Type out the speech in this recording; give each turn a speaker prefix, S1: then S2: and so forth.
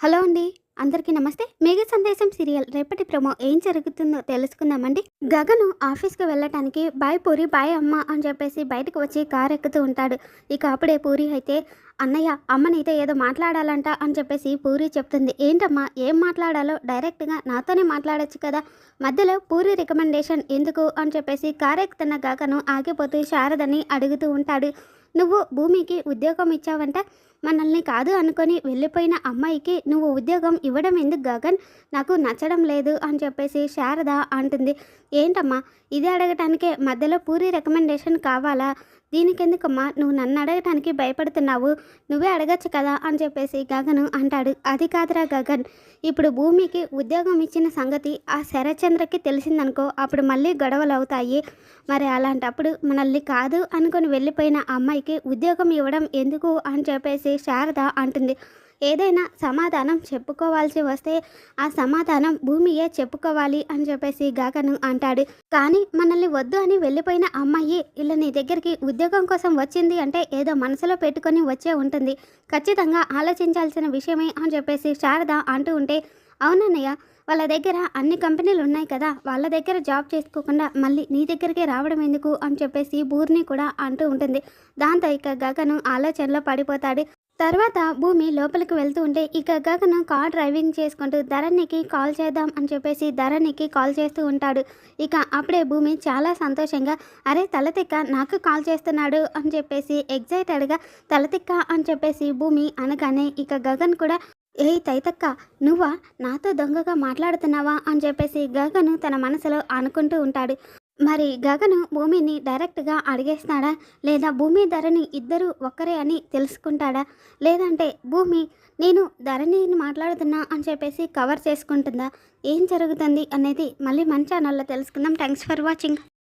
S1: Hello అండి. అందరికీ నమస్తే. మేఘ సందేశం సీరియల్ రేపటి ప్రమో ఏం జరుగుతుందో తెలుసుకుందామండి. గగను ఆఫీస్కి వెళ్ళటానికి బాయ్ పూరి బాయ్ అమ్మ అని చెప్పేసి బయటకు వచ్చి కారు ఎక్కుతూ ఉంటాడు. ఇక అప్పుడే పూరి అయితే అన్నయ్య అమ్మ నీతో ఏదో మాట్లాడాలంట అని చెప్పేసి పూరి చెప్తుంది. ఏంటమ్మా ఏం మాట్లాడాలో? డైరెక్ట్గా నాతోనే మాట్లాడొచ్చు కదా. మధ్యలో పూరి రికమెండేషన్ ఎందుకు? అని చెప్పేసి కారు ఎక్కుతున్న గగను ఆగిపోతూ శారదని అడుగుతూ ఉంటాడు. నువ్వు భూమికి ఉద్యోగం ఇచ్చావంట. మనల్ని కాదు అనుకొని వెళ్ళిపోయిన అమ్మాయికి నువ్వు ఉద్యోగం ఇవ్వడం ఎందుకు గగన్? నాకు నచ్చడం లేదు అని చెప్పేసి శారద అంటుంది. ఏంటమ్మా? ఇది అడగటానికే మధ్యలో పూరి రికమెండేషన్ కావాలా? దీనికెందుకమ్మా? నువ్వు నన్ను అడగటానికి భయపడుతున్నావు. నువ్వే అడగచ్చు కదా అని చెప్పేసి గగన్ అంటాడు. అది కాదురా గగన్. ఇప్పుడు భూమికి ఉద్యోగం ఇచ్చిన సంగతి ఆ శరచంద్రకి తెలిసిందనుకో అప్పుడు మళ్ళీ గొడవలు అవుతాయి. మరి అలాంటప్పుడు మనల్ని కాదు అనుకొని వెళ్ళిపోయిన అమ్మాయికి ఉద్యోగం ఇవ్వడం ఎందుకు? అని చెప్పేసి శారద అంటుంది. ఏదైనా సమాధానం చెప్పుకోవాల్సి వస్తే ఆ సమాధానం భూమియే చెప్పుకోవాలి అని చెప్పేసి గాకను అంటాడు. కానీ మనల్ని వద్దు అని వెళ్ళిపోయిన అమ్మాయి ఇలా నీ దగ్గరికి ఉద్యోగం కోసం వచ్చింది అంటే ఏదో మనసులో పెట్టుకొని వచ్చే ఉంటుంది. ఖచ్చితంగా ఆలోచించాల్సిన విషయమే అని చెప్పేసి శారద అంటూ ఉంటే అవునన్నయ్య వాళ్ళ దగ్గర అన్ని కంపెనీలు ఉన్నాయి కదా వాళ్ళ దగ్గర జాబ్ చేసుకోకుండా మళ్ళీ నీ దగ్గరికి రావడం ఎందుకు అని చెప్పేసి బూర్ని కూడా అంటూ ఉంటుంది. దాంతో ఇక గగను ఆలోచనలో పడిపోతాడు. తర్వాత భూమి లోపలికి వెళ్తూ ఉంటే ఇక గగను కార్ డ్రైవింగ్ చేసుకుంటూ ధరణికి కాల్ చేద్దాం అని చెప్పేసి ధరణికి కాల్ చేస్తూ ఉంటాడు. ఇక అప్పుడే భూమి చాలా సంతోషంగా అరే తలతిక్క నాకు కాల్ చేస్తున్నాడు అని చెప్పేసి ఎగ్జైటెడ్గా తలతిక్క అని చెప్పేసి భూమి అనగానే ఇక గగన్ కూడా ఏయ్ తైతక్క నువ్వా నాతో దొంగగా మాట్లాడుతున్నావా అని చెప్పేసి గగను తన మనసులో అనుకుంటూ ఉంటాడు. మరి గగను భూమిని డైరెక్ట్గా అడిగేస్తాడా? లేదా భూమి ధరణి ఇద్దరు ఒక్కరే అని తెలుసుకుంటాడా? లేదంటే భూమి నేను ధరణిని మాట్లాడుతున్నా అని చెప్పేసి కవర్ చేసుకుంటుందా? ఏం జరుగుతుంది అనేది మళ్ళీ మన ఛానల్లో తెలుసుకుందాం. Thanks for watching.